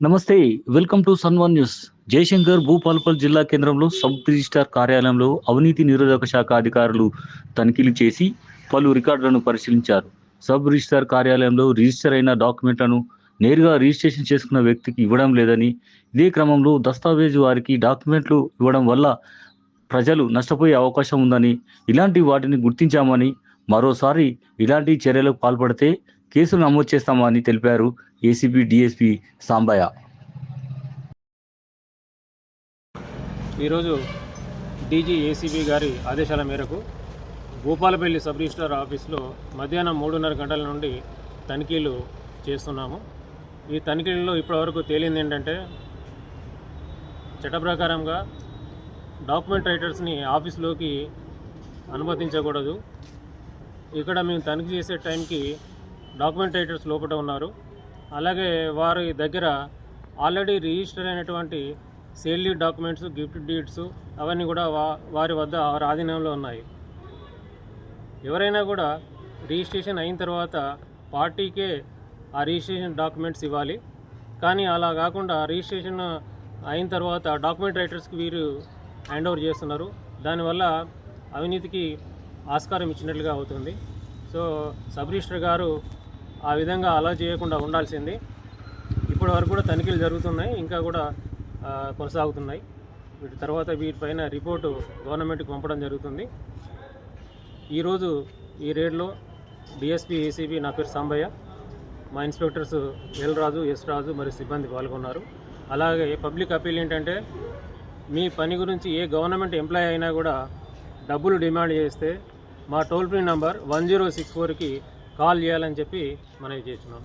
నమస్తే welcome to sun one news. Jayashankar Bhupalpally జిల్లా కేంద్రంలో సబ్ రిజిస్టార్ కార్యాలయంలో అవినీతి నిరోధక శాఖ అధికారులు తనిఖీలు చేసి పలు రికార్డులను పరిశీలించారు. సబ్ రిజిస్టార్ కార్యాలయంలో రిజిస్టర్ అయిన డాక్యుమెంట్లను నేరుగా రిజిస్ట్రేషన్ చేసుకున్న వ్యక్తికి ఇవ్వడం లేదని ఇదే క్రమంలో దస్తావేజు వారికి డాక్యుమెంట్లు ఇవ్వడం వల్ల ప్రజలు నష్టపోయే అవకాశం ఉందని ఇలాంటి వాటిని గుర్తించామని మరోసారి ఇలాంటి చర్యలకు పాల్పడితే కేసులు నమోదు చేస్తామని తెలిపారు ఏసీబీ డిఎస్పీ సాంబయ్య. ఈరోజు డీజీ ఏసీబీ గారి ఆదేశాల మేరకు భూపాలపల్లి సబ్ రిజిస్టార్ ఆఫీస్లో మధ్యాహ్నం మూడున్నర గంటల నుండి తనిఖీలు చేస్తున్నాము. ఈ తనిఖీల్లో ఇప్పటివరకు తేలింది ఏంటంటే చట్ట ప్రకారంగా డాక్యుమెంట్ రైటర్స్ని ఆఫీస్లోకి అనుమతించకూడదు. ఇక్కడ మేము తనిఖీ చేసే టైంకి డాక్యుమెంట్ రైటర్స్ లోపల ఉన్నారు. అలాగే వారి దగ్గర ఆల్రెడీ రిజిస్టర్ అయినటువంటి సేల్ డాక్యుమెంట్స్ గిఫ్ట్ డీడ్స్ అవన్నీ కూడా వారి వద్ద వారి ఆధీనంలో ఉన్నాయి. ఎవరైనా కూడా రిజిస్ట్రేషన్ అయిన తర్వాత పార్టీకే ఆ రిజిస్ట్రేషన్ డాక్యుమెంట్స్ ఇవ్వాలి. కానీ అలా కాకుండా రిజిస్ట్రేషన్ అయిన తర్వాత డాక్యుమెంట్ రైటర్స్కి వీరు హ్యాండ్ ఓవర్ చేస్తున్నారు. దానివల్ల అవినీతికి ఆస్కారం ఇచ్చినట్లుగా అవుతుంది. సో సబ్ రిజిస్టర్ గారు ఆ విధంగా అలా చేయకుండా ఉండాల్సింది. ఇప్పటి వరకు కూడా తనిఖీలు జరుగుతున్నాయి ఇంకా కూడా కొనసాగుతున్నాయి. వీటి తర్వాత వీటిపైన రిపోర్టు గవర్నమెంట్కి పంపడం జరుగుతుంది. ఈరోజు ఈ రేడ్లో డిఎస్పీ ఏసీబీ నా పేరు సాంబయ్య. మా inspectors L Raju S Raju మరియు సిబ్బంది పాల్గొన్నారు. అలాగే పబ్లిక్ అపీల్ ఏంటంటే మీ పని గురించి ఏ గవర్నమెంట్ ఎంప్లాయీ అయినా కూడా డబ్బులు డిమాండ్ చేస్తే మా toll free number one zero six ఫోర్కి కాల్ చేయాలని చెప్పి మనవి చేస్తున్నాం.